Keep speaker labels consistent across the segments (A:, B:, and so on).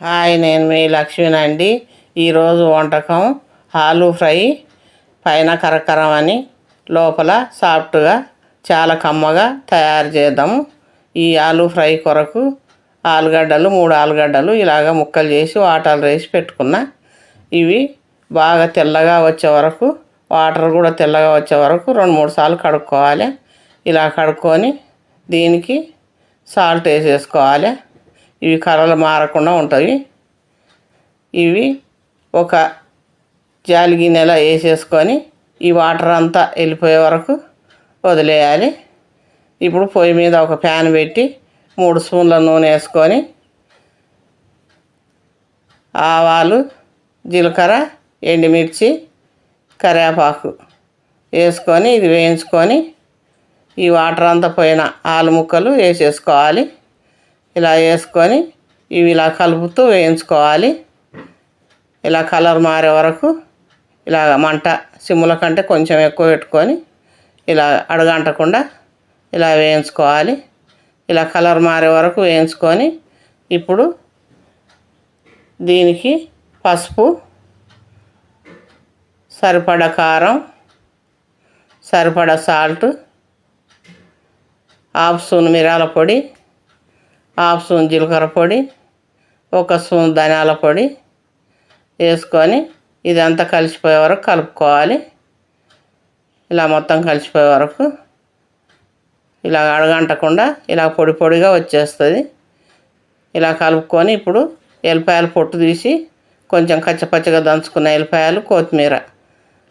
A: Hi నేను మీ లక్ష్మినండి ఈరోజు వంటకం ఆలు ఫ్రై పైన కరకరం అని లోపల సాఫ్ట్గా చాలా కమ్మగా తయారు చేద్దాము ఈ ఆలు ఫ్రై కొరకు ఆలుగడ్డలు మూడు ఆలుగడ్డలు ఇలాగ ముక్కలు చేసి వాటర్ వేసి పెట్టుకున్నా. ఇవి బాగా తెల్లగా వచ్చే వరకు వాటర్ కూడా తెల్లగా వచ్చే వరకు రెండు మూడు సార్లు కడుక్కోవాలి. ఇలా కడుక్కొని దీనికి సాల్ట్ వేసేసుకోవాలి. ఇవి కర్రలు మారకుండా ఉంటాయి ఇవి ఒక జాలి గిన్నెలో వేసేసుకొని ఈ వాటర్ అంతా వెళ్ళిపోయే వరకు వదిలేయాలి. ఇప్పుడు పొయ్యి మీద ఒక ప్యాన్ పెట్టి మూడు స్పూన్ల నూనె వేసుకొని ఆవాలు జీలకర్ర ఎండుమిర్చి కరివేపాకు వేసుకొని ఇది వేయించుకొని ఈ వాటర్ అంతా పోయిన ఆలు ముక్కలు వేసేసుకోవాలి. ఇలా వేసుకొని ఇవి ఇలా కలుపుతూ వేయించుకోవాలి. ఇలా కలర్ మారే వరకు ఇలా మంట సిమ్ముల కంటే కొంచెం ఎక్కువ పెట్టుకొని ఇలా అడగంటకుండా ఇలా వేయించుకోవాలి. ఇలా కలర్ మారే వరకు వేయించుకొని ఇప్పుడు దీనికి పసుపు సరిపడ కారం సరిపడ సాల్ట్ హాఫ్ స్పూన్ మిరాల పొడి హాఫ్ స్పూన్ జీలకర్ర పొడి ఒక స్పూన్ ధనియాల పొడి వేసుకొని ఇదంతా కలిసిపోయే వరకు కలుపుకోవాలి. ఇలా మొత్తం కలిసిపోయే వరకు ఇలా అడగంటకుండా ఇలా పొడి పొడిగా వచ్చేస్తుంది. ఇలా కలుపుకొని ఇప్పుడు ఎల్లిపాయలు పొట్టు తీసి కొంచెం కచ్చపచ్చగా దంచుకున్న ఎల్లిపాయలు కొత్తిమీర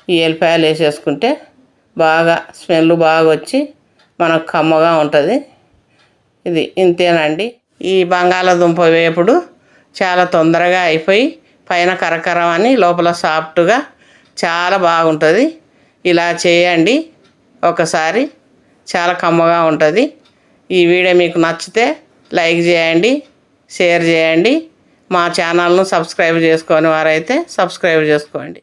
A: ఈ ఎల్లిపాయలు వేసేసుకుంటే బాగా స్మెల్ బాగా వచ్చి మనకు కమ్మగా ఉంటుంది. ఇది ఇంతేనండి. ఈ బంగాళాదుంప వేపుడు చాలా తొందరగా అయిపోయి పైన కరకరం అని లోపల సాఫ్ట్గా చాలా బాగుంటుంది. ఇలా చేయండి. ఒకసారి చాలా కమ్మగా ఉంటుంది. ఈ వీడియో మీకు నచ్చితే లైక్ చేయండి షేర్ చేయండి. మా ఛానల్ను సబ్స్క్రైబ్ చేసుకొని వారైతే సబ్స్క్రైబ్ చేసుకోండి.